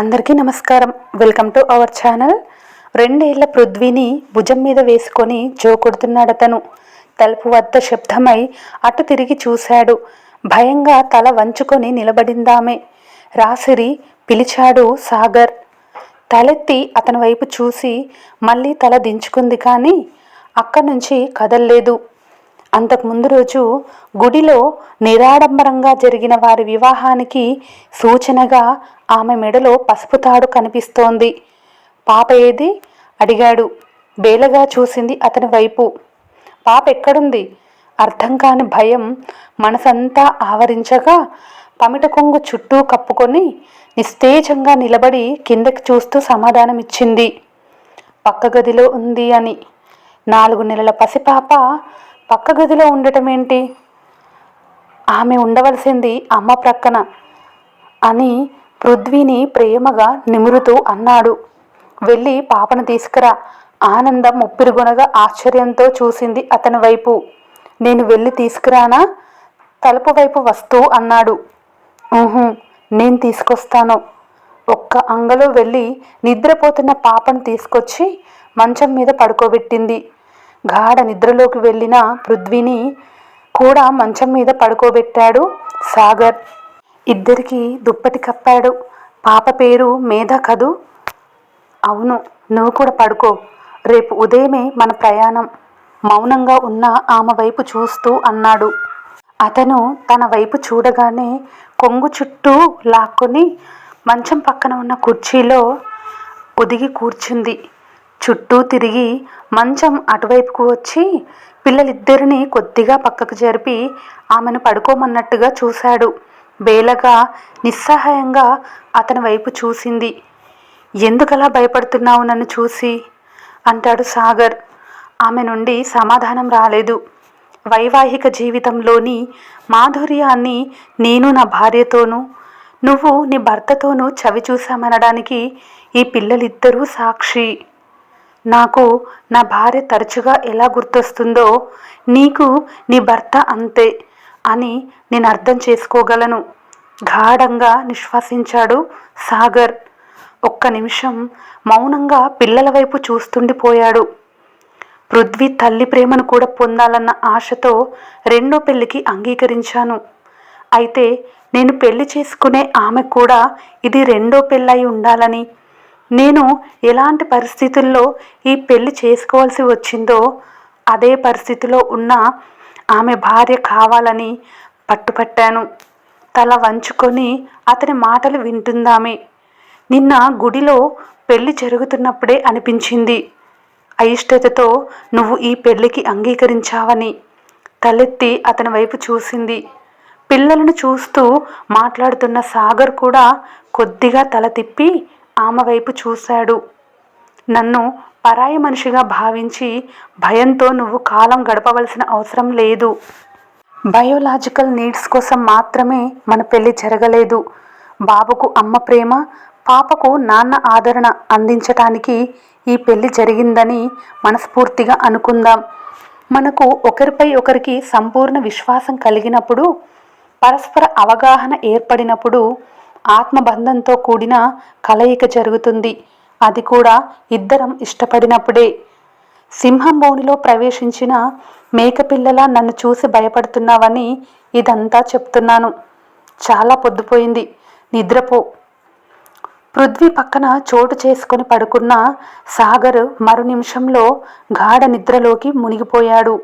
అందరికీ నమస్కారం. Welcome to our channel. రెండేళ్ళ పృథ్వీని భుజం మీద వేసుకొని జో అతను. తలుపు వద్ద శబ్దమై అటు తిరిగి చూశాడు. భయంగా తల వంచుకొని నిలబడిందామే. రాసిరి పిలిచాడు సాగర్. తలెత్తి అతని వైపు చూసి మళ్ళీ తల దించుకుంది కానీ అక్కడి నుంచి కదల్లేదు. అంతకుముందు రోజు గుడిలో నిరాడంబరంగా జరిగిన వారి వివాహానికి సూచనగా ఆమె మెడలో పసుపు తాడు కనిపిస్తోంది. పాప ఏది? అడిగాడు. బేలగా చూసింది అతని వైపు. పాప ఎక్కడుంది? అర్థం కాని భయం మనసంతా ఆవరించగా పమిట కొంగు చుట్టూ కప్పుకొని నిస్తేజంగా నిలబడి కిందకి చూస్తూ సమాధానమిచ్చింది. పక్క గదిలో ఉంది అని. నాలుగు నెలల పసిపాప పక్క గదిలో ఉండటం ఏంటి? ఆమె ఉండవలసింది అమ్మ ప్రక్కన అని పృథ్వీని ప్రేమగా నిమురుతూ అన్నాడు. వెళ్ళి పాపను తీసుకురా. ఆనందం ముప్పిరిగొనగా ఆశ్చర్యంతో చూసింది అతని వైపు. నేను వెళ్ళి తీసుకురానా? తలుపు వైపు వస్తూ అన్నాడు. "ఊహు, నేను తీసుకొస్తాను. ఒక్క అంగలో వెళ్ళి నిద్రపోతున్న పాపను తీసుకొచ్చి మంచం మీద పడుకోబెట్టింది. గాఢ నిద్రలోకి వెళ్ళిన పృథ్వీని కూడా మంచం మీద పడుకోబెట్టాడు సాగర్. ఇద్దరికి దుప్పటి కప్పాడు. పాప పేరు మేధ కదూ? అవును నువ్వు కూడా పడుకో. రేపు ఉదయమే మన ప్రయాణం. మౌనంగా ఉన్న ఆమె వైపు చూస్తూ అన్నాడు. అతను తన వైపు చూడగానే కొంగు చుట్టూ లాక్కొని మంచం పక్కన ఉన్న కుర్చీలో ఒదిగి కూర్చుంది. చుట్టూ తిరిగి మంచం అటువైపుకు వచ్చి పిల్లలిద్దరినీ కొద్దిగా పక్కకు జరిపి ఆమెను పడుకోమన్నట్టుగా చూశాడు. బేలగా నిస్సహాయంగా అతని వైపు చూసింది. ఎందుకలా భయపడుతున్నావు నన్ను చూసి? అంటాడు సాగర్. ఆమె నుండి సమాధానం రాలేదు. వైవాహిక జీవితంలోని మాధుర్యాన్ని నేను నా భార్యతోనూ నువ్వు నీ భర్తతోనూ చవి చూశామనడానికి ఈ పిల్లలిద్దరూ సాక్షి. నాకు నా భార్య తరచుగా ఎలా గుర్తొస్తుందో నీకు నీ భర్త అంతే అని నేను అర్థం చేసుకోగలను. గాఢంగా నిశ్వాసించాడు సాగర్. ఒక్క నిమిషం మౌనంగా పిల్లల వైపు చూస్తుండిపోయాడు. పృథ్వీ తల్లి ప్రేమను కూడా పొందాలన్న ఆశతో రెండో పెళ్ళికి అంగీకరించాను. అయితే నేను పెళ్ళి చేసుకునే ఆమె కూడా ఇది రెండో పెళ్ళై ఉండాలని నేను ఎలాంటి పరిస్థితుల్లో ఈ పెళ్ళి చేసుకోవాల్సి వచ్చిందో అదే పరిస్థితిలో ఉన్న ఆమె భార్య కావాలని పట్టుపట్టాను. తల వంచుకొని అతని మాటలు వింటుందామే. నిన్న గుడిలో పెళ్ళి జరుగుతున్నప్పుడే అనిపించింది. అయిష్టతతో నువ్వు ఈ పెళ్ళికి అంగీకరించావని తలెత్తి అతని వైపు చూసింది. పిల్లలను చూస్తూ మాట్లాడుతున్న సాగర్ కూడా కొద్దిగా తల తిప్పి ఆమె వైపు చూశాడు. నన్ను పరాయి మనిషిగా భావించి భయంతో నువ్వు కాలం గడపవలసిన అవసరం లేదు. బయోలాజికల్ నీడ్స్ కోసం మాత్రమే మన పెళ్ళి జరగలేదు. బాబుకు అమ్మ ప్రేమ పాపకు నాన్న ఆదరణ అందించటానికి ఈ పెళ్ళి జరిగిందని మనస్ఫూర్తిగా అనుకుందాం. మనకు ఒకరిపై ఒకరికి సంపూర్ణ విశ్వాసం కలిగినప్పుడు పరస్పర అవగాహన ఏర్పడినప్పుడు ఆత్మబంధంతో కూడిన కలయిక జరుగుతుంది. అది కూడా ఇద్దరం ఇష్టపడినప్పుడే. సింహం బోనిలో ప్రవేశించిన మేకపిల్లలా నన్ను చూసి భయపడుతున్నావని ఇదంతా చెప్తున్నాను. చాలా పొద్దుపోయింది. నిద్రపో. పృథ్వీ పక్కన చోటు చేసుకొని పడుకున్న సాగర్ మరు నిమిషంలో గాఢ నిద్రలోకి మునిగిపోయాడు.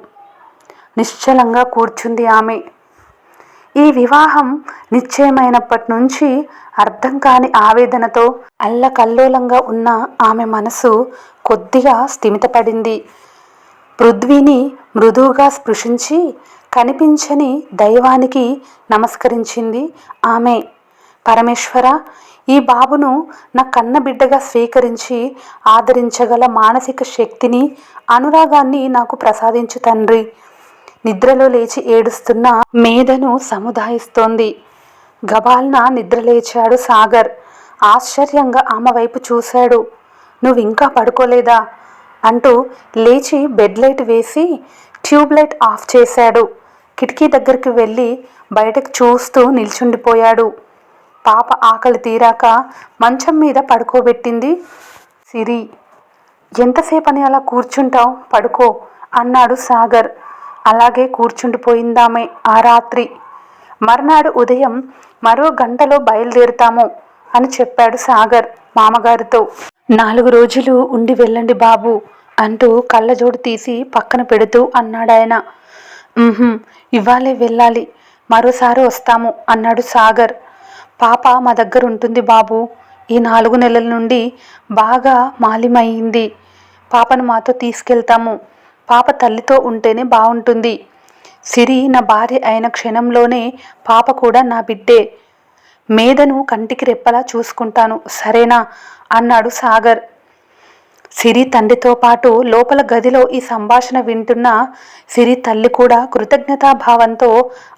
నిశ్చలంగా కూర్చుంది ఆమె. ఈ వివాహం నిశ్చయమైనప్పటి నుంచి అర్థం కాని ఆవేదనతో అల్లకల్లోలంగా ఉన్న ఆమె మనసు కొద్దిగా స్థిమితపడింది. పృథ్వీని మృదువుగా స్పృశించి కనిపించని దైవానికి నమస్కరించింది ఆమె. పరమేశ్వర ఈ బాబును నా కన్న బిడ్డగా స్వీకరించి ఆదరించగల మానసిక శక్తిని అనురాగాన్ని నాకు ప్రసాదించు తండ్రి. నిద్రలో లేచి ఏడుస్తున్న మేధను సముదాయిస్తోంది. గబాల్న నిద్రలేచాడు సాగర్. ఆశ్చర్యంగా ఆమె వైపు చూశాడు. నువ్వు ఇంకా పడుకోలేదా? అంటూ లేచి బెడ్ లైట్ వేసి ట్యూబ్ లైట్ ఆఫ్ చేశాడు. కిటికీ దగ్గరికి వెళ్ళి బయటకు చూస్తూ నిల్చుండిపోయాడు. పాప ఆకలి తీరాక మంచం మీద పడుకోబెట్టింది. సిరి ఎంతసేపని అలా కూర్చుంటావు? పడుకో అన్నాడు సాగర్. అలాగే కూర్చుండిపోయిందామే ఆ రాత్రి. మర్నాడు ఉదయం మరో గంటలో బయలుదేరుతాము అని చెప్పాడు సాగర్ మామగారితో. నాలుగు రోజులు ఉండి వెళ్ళండి బాబు అంటూ కళ్ళజోడు తీసి పక్కన పెడుతూ అన్నాడాయన. ఇవ్వాలే వెళ్ళాలి మరోసారి వస్తాము అన్నాడు సాగర్. పాప మా దగ్గర ఉంటుంది బాబు ఈ నాలుగు నెలల నుండి బాగా మాలిమయ్యింది. పాపను మాతో తీసుకెళ్తాము పాప తల్లితో ఉంటేనే బాగుంటుంది సిరి నా భార్య అయిన క్షణంలోనే పాప కూడా నా బిడ్డే. మేధను కంటికి రెప్పలా చూసుకుంటాను. సరేనా? అన్నాడు సాగర్. సిరి తండ్రితో పాటు లోపల గదిలో ఈ సంభాషణ వింటున్న సిరి తల్లి కూడా కృతజ్ఞతాభావంతో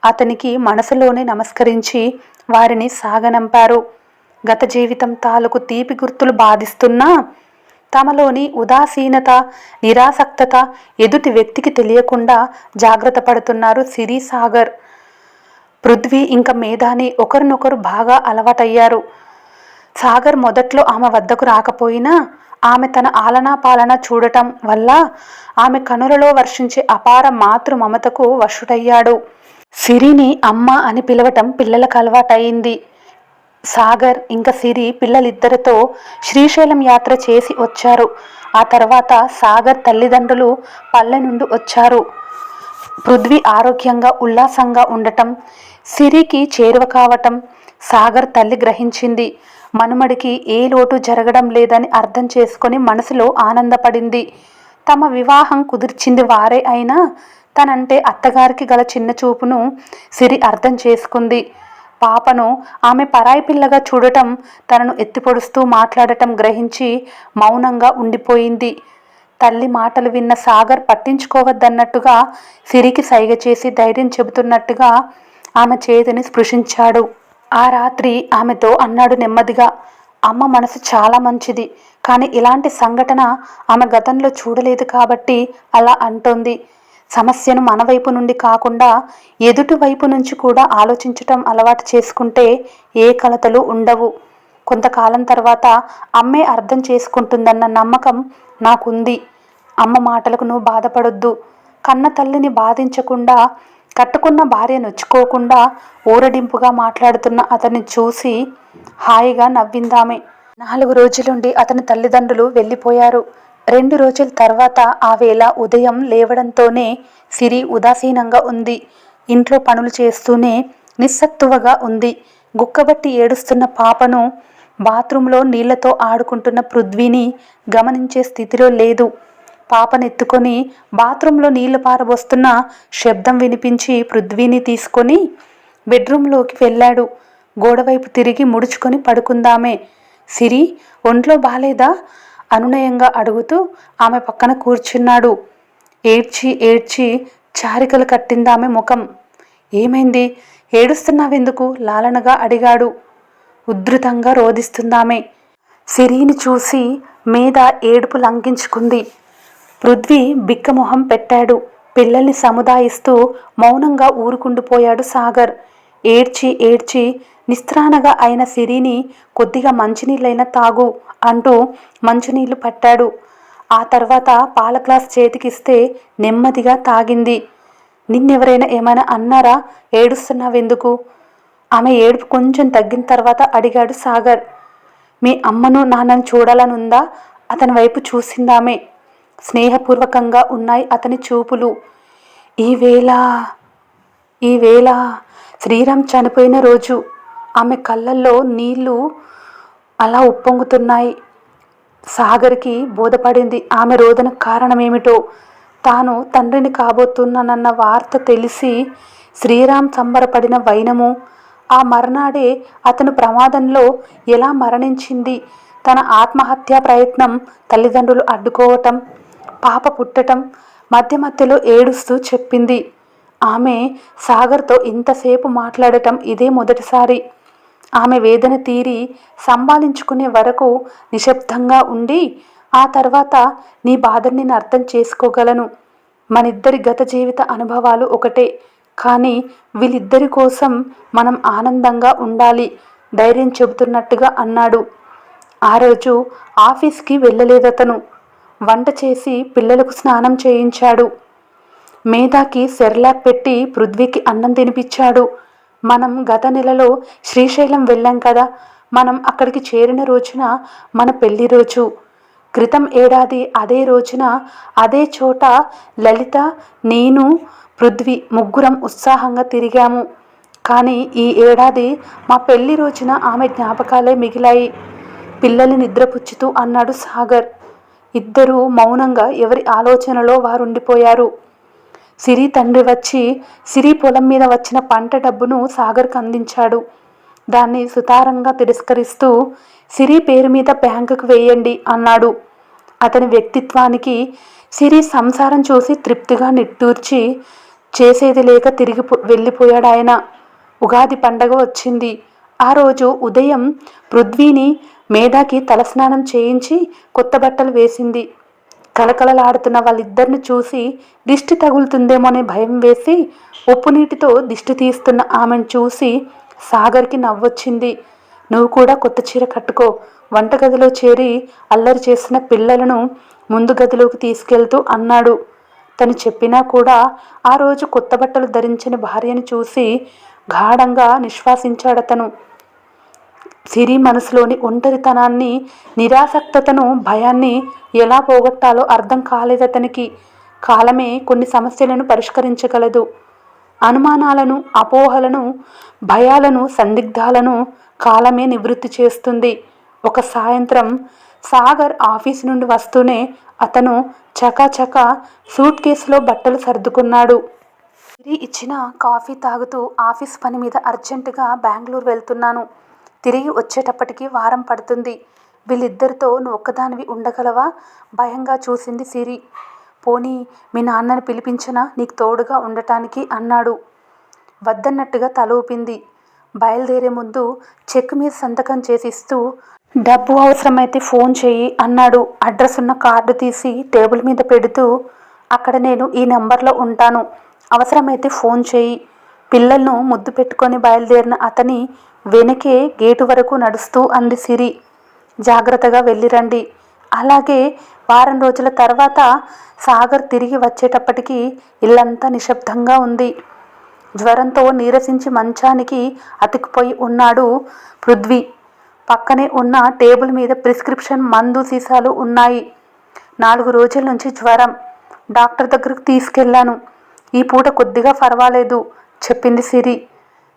అతనికి మనసులోనే నమస్కరించి వారిని సాగనంపారు. గత జీవితం తాలూకు తీపి గుర్తులు బాధిస్తున్నా తమలోని ఉదాసీనత నిరాసక్తత ఎదుటి వ్యక్తికి తెలియకుండా జాగ్రత్త పడుతున్నారు సిరి సాగర్ పృథ్వీ ఇంకా మేధాని ఒకరినొకరు బాగా అలవాటయ్యారు. సాగర్ మొదట్లో ఆమె వద్దకు రాకపోయినా ఆమె తన ఆలనా పాలన చూడటం వల్ల ఆమె కనులలో వర్షించే అపార మాతృ మమతకు వశుడయ్యాడు. సిరిని అమ్మ అని పిలవటం పిల్లలకు అలవాటయింది సాగర్ ఇంకా సిరి పిల్లలిద్దరితో శ్రీశైలం యాత్ర చేసి వచ్చారు. ఆ తర్వాత సాగర్ తల్లిదండ్రులు పల్లె నుండి వచ్చారు. పృథ్వీ ఆరోగ్యంగా ఉల్లాసంగా ఉండటం సిరికి చేరువ కావటం సాగర్ తల్లి గ్రహించింది. మనుమడికి ఏ లోటు జరగడం లేదని అర్థం చేసుకొని మనసులో ఆనందపడింది. తమ వివాహం కుదిర్చింది వారే అయినా తనంటే అత్తగారికి గల చిన్న చూపును సిరి అర్థం చేసుకుంది. పాపను ఆమె పరాయి పిల్లగా చూడటం తనను ఎత్తిపొడుస్తూ మాట్లాడటం గ్రహించి మౌనంగా ఉండిపోయింది. తల్లి మాటలు విన్న సాగర్ పట్టించుకోవద్దన్నట్టుగా సిరికి సైగ చేసి ధైర్యం చెబుతున్నట్టుగా ఆమె చేతిని స్పృశించాడు. ఆ రాత్రి ఆమెతో అన్నాడు నెమ్మదిగా అమ్మ మనసు చాలా మంచిది కానీ ఇలాంటి సంఘటన ఆమె గతంలో చూడలేదు కాబట్టి అలా అంటోంది. సమస్యను మన వైపు నుండి కాకుండా ఎదుటి వైపు నుంచి కూడా ఆలోచించటం అలవాటు చేసుకుంటే ఏ కలతలు ఉండవు. కొంతకాలం తర్వాత అమ్మే అర్థం చేసుకుంటుందన్న నమ్మకం నాకుంది. అమ్మ మాటలకు నువ్వు బాధపడొద్దు. కన్న తల్లిని బాధించకుండా కట్టుకున్న భార్య నొచ్చుకోకుండా ఊరడింపుగా మాట్లాడుతున్న అతన్ని చూసి హాయిగా నవ్విందామే. నాలుగు రోజులుండి అతని తల్లిదండ్రులు వెళ్ళిపోయారు. రెండు రోజుల తర్వాత ఆ వేళ ఉదయం లేవడంతోనే సిరి ఉదాసీనంగా ఉంది. ఇంట్లో పనులు చేస్తూనే నిస్సత్తువగా ఉంది. గుక్కబట్టి ఏడుస్తున్న పాపను బాత్రూంలో నీళ్ళతో ఆడుకుంటున్న పృథ్వీని గమనించే స్థితిలో లేదు. పాపనెత్తుకొని బాత్రూంలో నీళ్ళు పారబోస్తున్న శబ్దం వినిపించి పృథ్వీని తీసుకొని బెడ్రూంలోకి వెళ్ళాడు. గోడవైపు తిరిగి ముడుచుకొని పడుకుందామే. సిరి ఒంట్లో బాలేదా? అనునయంగా అడుగుతూ ఆమె పక్కన కూర్చున్నాడు. ఏడ్చి ఏడ్చి చారికలు కట్టిందామె ముఖం. ఏమైంది? ఏడుస్తున్నావెందుకు? లాలనగా అడిగాడు. ఉద్ధృతంగా రోధిస్తుందామె. సిరిని చూసి మీద ఏడుపు లంఘించుకుంది పృథ్వీ బిక్కమొహం పెట్టాడు. పిల్లల్ని సముదాయిస్తూ మౌనంగా ఊరుకుండిపోయాడు సాగర్. ఏడ్చి ఏడ్చి నిస్త్రానగా అయిన సిరిని కొద్దిగా మంచినీళ్ళైనా తాగు అంటూ మంచినీళ్ళు పట్టాడు. ఆ తర్వాత పాల గ్లాస్ చేతికిస్తే నెమ్మదిగా తాగింది. నిన్నెవరైనా ఏమైనా అన్నారా? ఏడుస్తున్నావెందుకు? ఆమె ఏడుపు కొంచెం తగ్గిన తర్వాత అడిగాడు సాగర్. మీ అమ్మను నాన్నను చూడాలనుందా? అతని వైపు చూసిందామే. స్నేహపూర్వకంగా ఉన్నాయి అతని చూపులు. ఈవేళ ఈవేళ శ్రీరామ్ చనిపోయిన రోజు ఆమె కళ్ళల్లో నీళ్ళు అలా ఉప్పొంగుతున్నాయి. సాగర్కి బోధపడింది ఆమె రోదన కారణమేమిటో. తాను తండ్రిని కాబోతున్నానన్న వార్త తెలిసి శ్రీరామ్ సంబరపడిన వైనము. ఆ మర్నాడే అతను ప్రమాదంలో ఎలా మరణించింది? తన ఆత్మహత్యా ప్రయత్నం తల్లిదండ్రులు అడ్డుకోవటం పాప పుట్టటం మధ్య మధ్యలో ఏడుస్తూ చెప్పింది. ఆమె సాగర్తో ఇంతసేపు మాట్లాడటం ఇదే మొదటిసారి. ఆమె వేదన తీరి సంభాలించుకునే వరకు నిశ్శబ్దంగా ఉండి ఆ తర్వాత నీ బాధని నేను అర్థం చేసుకోగలను. మనిద్దరి గత జీవిత అనుభవాలు ఒకటే. కానీ వీళ్ళిద్దరి కోసం మనం ఆనందంగా ఉండాలి ధైర్యం చెబుతున్నట్టుగా అన్నాడు. ఆ రోజు ఆఫీస్కి వెళ్ళలేదతను. వంట చేసి పిల్లలకు స్నానం చేయించాడు. మేధాకి సెర్లాక్ పెట్టి పృథ్వీకి అన్నం తినిపించాడు. మనం గత నెలలో శ్రీశైలం వెళ్ళాం కదా. మనం అక్కడికి చేరిన రోజున మన పెళ్ళి రోజు. క్రితం ఏడాది అదే రోజున అదే చోట లలిత నేను పృథ్వీ ముగ్గురం ఉత్సాహంగా తిరిగాము. కానీ ఈ ఏడాది మా పెళ్ళి రోజున ఆమె జ్ఞాపకాలే మిగిలాయి. పిల్లల్ని నిద్రపుచ్చుతూ అన్నాడు సాగర్. ఇద్దరూ మౌనంగా ఎవరి ఆలోచనలో వారు ఉండిపోయారు సిరి తండ్రి వచ్చి సిరి పొలం మీద వచ్చిన పంట డబ్బును సాగర్కు అందించాడు. దాన్ని సుతారంగా తిరస్కరిస్తూ సిరి పేరు మీద బ్యాంకుకు వేయండి అన్నాడు. అతని వ్యక్తిత్వానికి సిరి సంసారం చూసి తృప్తిగా నిట్టూర్చి చేసేది లేక తిరిగి వెళ్ళిపోయాడు ఆయన. ఉగాది పండగ వచ్చింది. ఆ రోజు ఉదయం పృథ్వీని మేధాకి తలస్నానం చేయించి కొత్త బట్టలు వేసింది. కలకలలాడుతున్న వాళ్ళిద్దరిని చూసి దిష్టి తగులుతుందేమోనే భయం వేసి ఉప్పు నీటితో దిష్టి తీస్తున్న ఆమెను చూసి సాగర్కి నవ్వొచ్చింది. నువ్వు కూడా కొత్త చీర కట్టుకో. వంటగదిలో చేరి అల్లరి చేసిన పిల్లలను ముందు గదిలోకి తీసుకెళ్తూ అన్నాడు. తను చెప్పినా కూడా ఆ రోజు కొత్త బట్టలు ధరించిన భార్యను చూసి గాఢంగా నిశ్వాసించాడతను సిరి మనసులోని ఒంటరితనాన్ని నిరాసక్తతను భయాన్ని ఎలా పోగొట్టాలో అర్థం కాలేదతనికి. కాలమే కొన్ని సమస్యలను పరిష్కరించగలదు. అనుమానాలను అపోహలను భయాలను సందిగ్ధాలను కాలమే నివృత్తి చేస్తుంది. ఒక సాయంత్రం సాగర్ ఆఫీస్ నుండి వస్తూనే అతను చకాచక సూట్ కేసులో బట్టలు సర్దుకున్నాడు. ఇచ్చిన కాఫీ తాగుతూ ఆఫీస్ పని మీద అర్జెంటుగా బెంగళూరు వెళ్తున్నాను. తిరిగి వచ్చేటప్పటికి వారం పడుతుంది. వీళ్ళిద్దరితో నువ్వు ఒక్కదానివి ఉండగలవా? భయంగా చూసింది సిరి. పోనీ మీ నాన్నని పిలిపించినా నీకు తోడుగా ఉండటానికి అన్నాడు. వద్దన్నట్టుగా తల ఊపింది. బయలుదేరే ముందు చెక్ మీద సంతకం చేసిస్తూ డబ్బు అవసరమైతే ఫోన్ చేయి అన్నాడు. అడ్రస్ ఉన్న కార్డు తీసి టేబుల్ మీద పెడుతూ అక్కడ నేను ఈ నెంబర్లో ఉంటాను. అవసరమైతే ఫోన్ చేయి. పిల్లలను ముద్దు పెట్టుకొని బయలుదేరిన అతని వెనకే గేటు వరకు నడుస్తూ అంది సిరి. జాగ్రత్తగా వెళ్ళిరండి. అలాగే వారం రోజుల తర్వాత సాగర్ తిరిగి వచ్చేటప్పటికి ఇల్లంతా నిశ్శబ్దంగా ఉంది. జ్వరంతో నీరసించి మంచానికి అతికిపోయి ఉన్నాడు పృథ్వీ. పక్కనే ఉన్న టేబుల్ మీద ప్రిస్క్రిప్షన్ మందు సీసాలు ఉన్నాయి. నాలుగు రోజుల నుంచి జ్వరం. డాక్టర్ దగ్గరకు తీసుకెళ్ళాను ఈ పూట కొద్దిగా పర్వాలేదు చెప్పింది సిరి.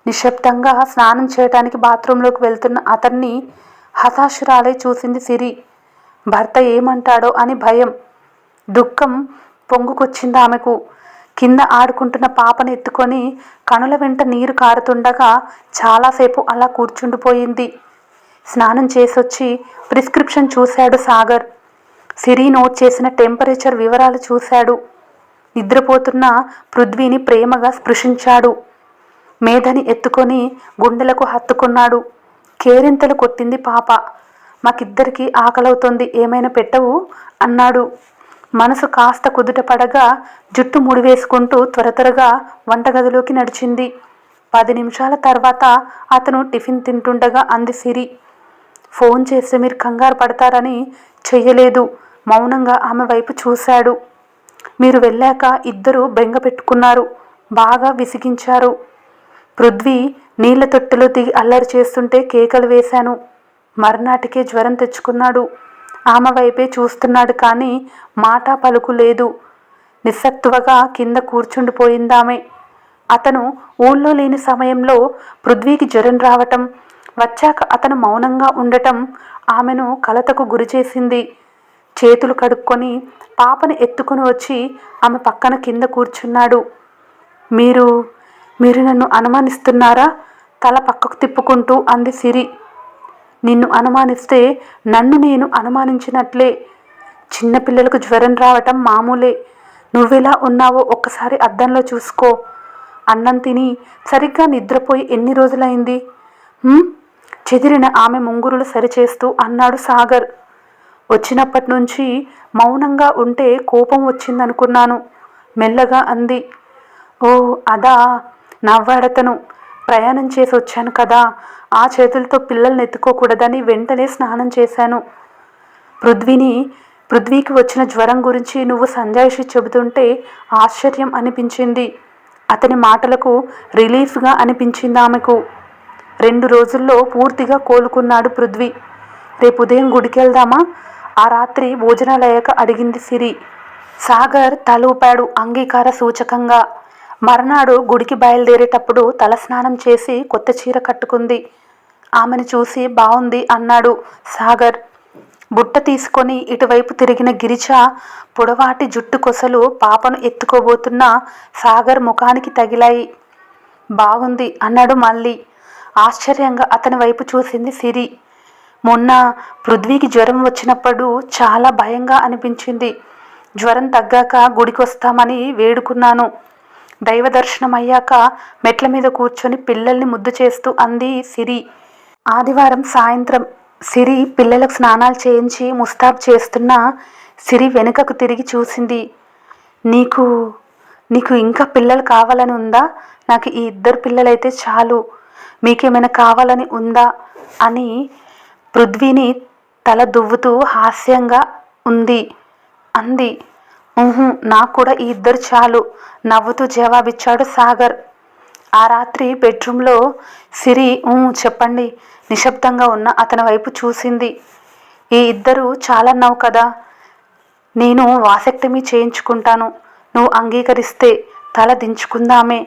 నిశ్శబ్దంగా స్నానం చేయటానికి బాత్రూంలోకి వెళ్తున్న అతన్ని హతాశురాలై చూసింది సిరి. భర్త ఏమంటాడో అని భయం. దుఃఖం పొంగుకొచ్చింది ఆమెకు. కింద ఆడుకుంటున్న పాపను ఎత్తుకొని కనుల వెంట నీరు కారుతుండగా చాలాసేపు అలా కూర్చుండిపోయింది. స్నానం చేసొచ్చి ప్రిస్క్రిప్షన్ చూశాడు సాగర్. సిరి నోట్ చేసిన టెంపరేచర్ వివరాలు చూశాడు. నిద్రపోతున్న పృథ్వీని ప్రేమగా స్పృశించాడు. మేధని ఎత్తుకొని గుండెలకు హత్తుకున్నాడు. కేరింతలు కొట్టింది పాప. మాకిద్దరికి ఆకలవుతోంది ఏమైనా పెట్టవు? అన్నాడు. మనసు కాస్త కుదుట పడగా జుట్టు ముడివేసుకుంటూ త్వర త్వరగా వంటగదిలోకి నడిచింది. పది నిమిషాల తర్వాత అతను టిఫిన్ తింటుండగా అంది సిరి. ఫోన్ చేస్తే మీరు కంగారు పడతారని చెయ్యలేదు. మౌనంగా ఆమె వైపు చూశాడు. మీరు వెళ్ళాక ఇద్దరు బెంగ పెట్టుకున్నారు. బాగా విసిగించారు. పృథ్వీ నీళ్ళ తొట్టెలో దిగి అల్లరి చేస్తుంటే కేకలు వేశాను. మర్నాటికే జ్వరం తెచ్చుకున్నాడు. ఆమె వైపే చూస్తున్నాడు కానీ మాట పలుకు లేదు. నిస్సత్తువగా కింద కూర్చుండిపోయిందామె. అతను ఊళ్ళో లేని సమయంలో పృథ్వీకి జ్వరం రావటం వచ్చాక అతను మౌనంగా ఉండటం ఆమెను కలతకు గురిచేసింది చేతులు కడుక్కొని పాపను ఎత్తుకుని వచ్చి ఆమె పక్కన కింద కూర్చున్నాడు. మీరు మీరు నన్ను అనుమానిస్తున్నారా? తల పక్కకు తిప్పుకుంటూ అంది సిరి. నిన్ను అనుమానిస్తే నన్ను నేను అనుమానించినట్లే. చిన్నపిల్లలకు జ్వరం రావటం మామూలే. నువ్వెలా ఉన్నావో ఒక్కసారి అద్దంలో చూసుకో. అన్నం తిని సరిగ్గా నిద్రపోయి ఎన్ని రోజులైంది? చెదిరిన ఆమె ముంగురులు సరిచేస్తూ అన్నాడు సాగర్. వచ్చినప్పటి నుంచి మౌనంగా ఉంటే కోపం వచ్చిందనుకున్నాను. మెల్లగా అంది. ఓ అదా. నవ్వాడతను. ప్రయాణం చేసి వచ్చాను కదా. ఆ చేతులతో పిల్లల్ని ఎత్తుకోకూడదని వెంటనే స్నానం చేశాను. పృథ్వీని పృథ్వీకి వచ్చిన జ్వరం గురించి నువ్వు సంజాయిషి చెబుతుంటే ఆశ్చర్యం అనిపించింది. అతని మాటలకు రిలీఫ్గా అనిపించింది ఆమెకు. రెండు రోజుల్లో పూర్తిగా కోలుకున్నాడు పృథ్వీ. రేపు ఉదయం గుడికి వెళ్దామా ఆ రాత్రి భోజనాలయ్యాక అడిగింది సిరి. సాగర్ తలూపాడు అంగీకార సూచకంగా. మర్నాడు గుడికి బయలుదేరేటప్పుడు తలస్నానం చేసి కొత్త చీర కట్టుకుంది. ఆమెను చూసి బాగుంది అన్నాడు సాగర్. బుట్ట తీసుకొని ఇటువైపు తిరిగిన గిరిజ పొడవాటి జుట్టు కొసలు పాపను ఎత్తుకోబోతున్న సాగర్ ముఖానికి తగిలాయి. బాగుంది అన్నాడు మళ్ళీ. ఆశ్చర్యంగా అతని వైపు చూసింది సిరి. మొన్న పృథ్వీకి జ్వరం వచ్చినప్పుడు చాలా భయంగా అనిపించింది. జ్వరం తగ్గాక గుడికి వస్తామని వేడుకున్నాను. దైవ దర్శనం అయ్యాక మెట్ల మీద కూర్చొని పిల్లల్ని ముద్దు చేస్తూ అంది సిరి. ఆదివారం సాయంత్రం సిరి పిల్లలకు స్నానాలు చేయించి ముస్తాబ్ చేస్తున్న సిరి వెనుకకు తిరిగి చూసింది. నీకు నీకు ఇంకా పిల్లలు కావాలని ఉందా? నాకు ఈ ఇద్దరు పిల్లలైతే చాలు. మీకేమైనా కావాలని ఉందా? అని పృథ్వీని తల దువ్వుతూ హాస్యంగా ఉంది. అంది. నాకు కూడా ఈ ఇద్దరు చాలు నవ్వుతూ జవాబిచ్చాడు సాగర్. ఆ రాత్రి బెడ్రూమ్లో సిరి చెప్పండి నిశ్శబ్దంగా ఉన్న అతని వైపు చూసింది. ఈ ఇద్దరు చాలన్నావు కదా నేను వాసెక్టమీ చేయించుకుంటాను నువ్వు అంగీకరిస్తే తల దించుకుందామే.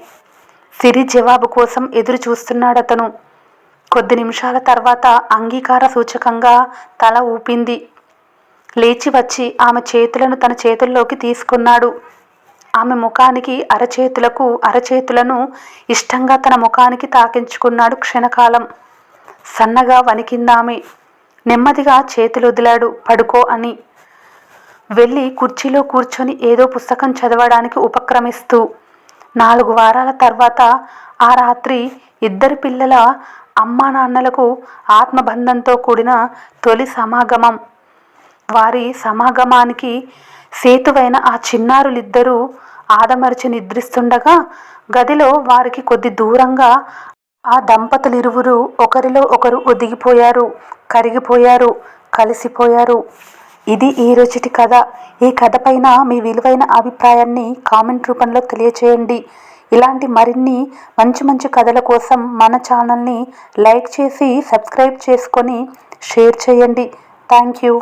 సిరి జవాబు కోసం ఎదురు చూస్తున్నాడు అతను కొద్ది నిమిషాల తర్వాత అంగీకార సూచకంగా తల ఊపింది. లేచి వచ్చి ఆమె చేతులను తన చేతుల్లోకి తీసుకున్నాడు. ఆమె ముఖానికి అరచేతులకు అరచేతులను ఇష్టంగా తన ముఖానికి తాకించుకున్నాడు క్షణకాలం. సన్నగా వణికిందామె. నెమ్మదిగా చేతులు వదిలాడు పడుకో అని. వెళ్ళి కుర్చీలో కూర్చొని ఏదో పుస్తకం చదవడానికి ఉపక్రమిస్తూ. నాలుగు వారాల తర్వాత ఆ రాత్రి ఇద్దరు పిల్లల అమ్మా నాన్నలకు ఆత్మబంధంతో కూడిన తొలి సమాగమం. వారి సమాగమానికి సేతువైన ఆ చిన్నారులిద్దరూ ఆదమరిచి నిద్రిస్తుండగా గదిలో వారికి కొద్ది దూరంగా ఆ దంపతులిరువురు ఒకరిలో ఒకరు ఒదిగిపోయారు కరిగిపోయారు కలిసిపోయారు. ఇది ఈ రోజుటి కథ. ఈ కథ పైన మీ విలువైన అభిప్రాయాన్ని కామెంట్ రూపంలో తెలియచేయండి. ఇలాంటి మరిన్ని మంచి మంచి కథల కోసం మన ఛానల్ని లైక్ చేసి సబ్స్క్రైబ్ చేసుకొని షేర్ చేయండి. Thank you.